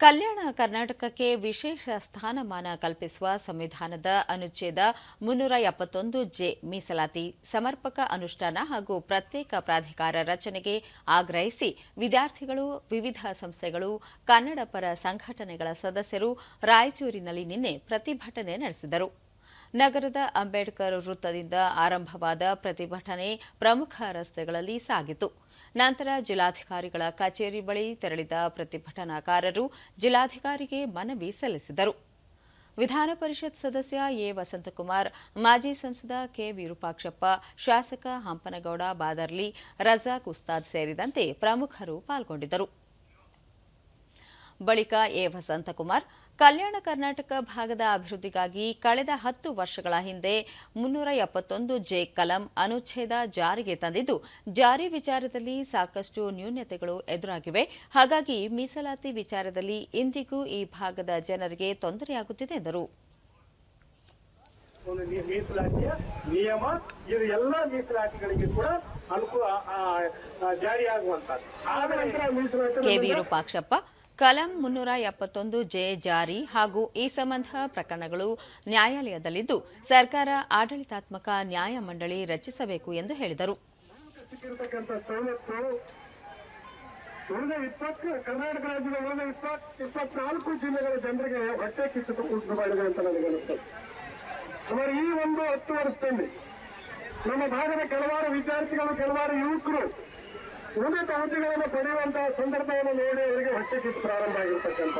ಕಲ್ಯಾಣ ಕರ್ನಾಟಕಕ್ಕೆ ವಿಶೇಷ ಸ್ಥಾನಮಾನ ಕಲ್ಪಿಸುವ ಸಂವಿಧಾನದ ಅನುಚ್ಛೇದ ಮುನ್ನೂರ ಎಪ್ಪತ್ತೊಂದು ಜೆ ಮೀಸಲಾತಿ ಸಮರ್ಪಕ ಅನುಷ್ಠಾನ ಹಾಗೂ ಪ್ರತ್ಯೇಕ ಪ್ರಾಧಿಕಾರ ರಚನೆಗೆ ಆಗ್ರಹಿಸಿ ವಿದ್ಯಾರ್ಥಿಗಳು, ವಿವಿಧ ಸಂಸ್ಥೆಗಳು, ಕನ್ನಡ ಪರ ಸಂಘಟನೆಗಳ ಸದಸ್ಯರು ರಾಯಚೂರಿನಲ್ಲಿ ನಿನ್ನೆ ಪ್ರತಿಭಟನೆ ನಡೆಸಿದರು. ನಗರದ ಅಂಬೇಡ್ಕರ್ ವೃತ್ತದಿಂದ ಆರಂಭವಾದ ಪ್ರತಿಭಟನೆ ಪ್ರಮುಖ ರಸ್ತೆಗಳಲ್ಲಿ ಸಾಗಿತು. ನಂತರ ಜಿಲ್ಲಾಧಿಕಾರಿಗಳ ಕಚೇರಿ ಬಳಿ ತೆರಳಿದ ಪ್ರತಿಭಟನಾಕಾರರು ಜಿಲ್ಲಾಧಿಕಾರಿಗೆ ಮನವಿ ಸಲ್ಲಿಸಿದರು. ವಿಧಾನ ಪರಿಷತ್ ಸದಸ್ಯ ಎ ವಸಂತಕುಮಾರ್, ಮಾಜಿ ಸಂಸದ ಕೆ ವಿರೂಪಾಕ್ಷಪ್ಪ, ಶಾಸಕ ಹಂಪನಗೌಡ ಬಾದರ್ಲಿ, ರಜಾಕ್ ಉಸ್ತಾದ್ ಸೇರಿದಂತೆ ಪ್ರಮುಖರು ಪಾಲ್ಗೊಂಡಿದ್ದರು. ಬಳಿಕ ಎ ವಸಂತಕುಮಾರ್ ಕಲ್ಯಾಣ ಕರ್ನಾಟಕ ಭಾಗದ ಅಭಿವೃದ್ಧಿಗಾಗಿ ಕಳೆದ ಹತ್ತು ವರ್ಷಗಳ ಹಿಂದೆ ಮುನ್ನೂರ ಎಪ್ಪತ್ತೊಂದು ಜೆ ಕಲಂ ಅನುಚ್ಛೇದ ಜಾರಿಗೆ ತಂದಿದ್ದು ಜಾರಿ ವಿಚಾರದಲ್ಲಿ ಸಾಕಷ್ಟು ನ್ಯೂನ್ಯತೆಗಳು ಎದುರಾಗಿವೆ. ಹಾಗಾಗಿ ಮೀಸಲಾತಿ ವಿಚಾರದಲ್ಲಿ ಇಂದಿಗೂ ಈ ಭಾಗದ ಜನರಿಗೆ ತೊಂದರೆಯಾಗುತ್ತಿದೆ ಎಂದರು. ಮೀಸಲಾತಿಯ ನಿಯಮ ಇದು ಎಲ್ಲ ಮೀಸಲಾತಿಗಳಿಗೆ ಕೂಡ ಅನುಕೂಲ ಆ, ಆ, ಜಾರಿಯಾಗುವಂತದ್ದು ಕಲಂ ಮುನ್ನೂರ ಎಪ್ಪತ್ತೊಂದು ಜೆ ಜಾರಿ ಹಾಗೂ ಈ ಸಂಬಂಧ ಪ್ರಕರಣಗಳು ನ್ಯಾಯಾಲಯದಲ್ಲಿದ್ದು, ಸರ್ಕಾರ ಆಡಳಿತಾತ್ಮಕ ನ್ಯಾಯಮಂಡಳಿ ರಚಿಸಬೇಕು ಎಂದು ಹೇಳಿದರು. ಕರ್ನಾಟಕ ರಾಜ್ಯದ ಉಳಿದ ಇಪ್ಪತ್ ಇಪ್ಪತ್ನಾಲ್ಕು ಜಿಲ್ಲೆಗಳ ಜನರಿಗೆ ಹೊಟ್ಟೆ ಕಿಚ್ಚು ಉಂಟು ಮಾಡಿದೆ ಅಂತ ನನಗನ್ನಿಸ್ತದೆ ಸುಮಾರು ಈ ಒಂದು ಹತ್ತು ವರ್ಷದಲ್ಲಿ ನಮ್ಮ ಭಾಗದ ಕೆಲವಾರು ವಿದ್ಯಾರ್ಥಿಗಳು, ಕೆಲವಾರು ಯುವಕರು ಉನ್ನತ ಅರ್ಜಿಗಳನ್ನು ಪಡೆಯುವಂತಹ ಸಂದರ್ಭವನ್ನು ನೋಡಿ ಅವರಿಗೆ ಹೊಟ್ಟೆ ಕಿತ್ತು ಪ್ರಾರಂಭ ಆಗಿರ್ತಕ್ಕಂಥ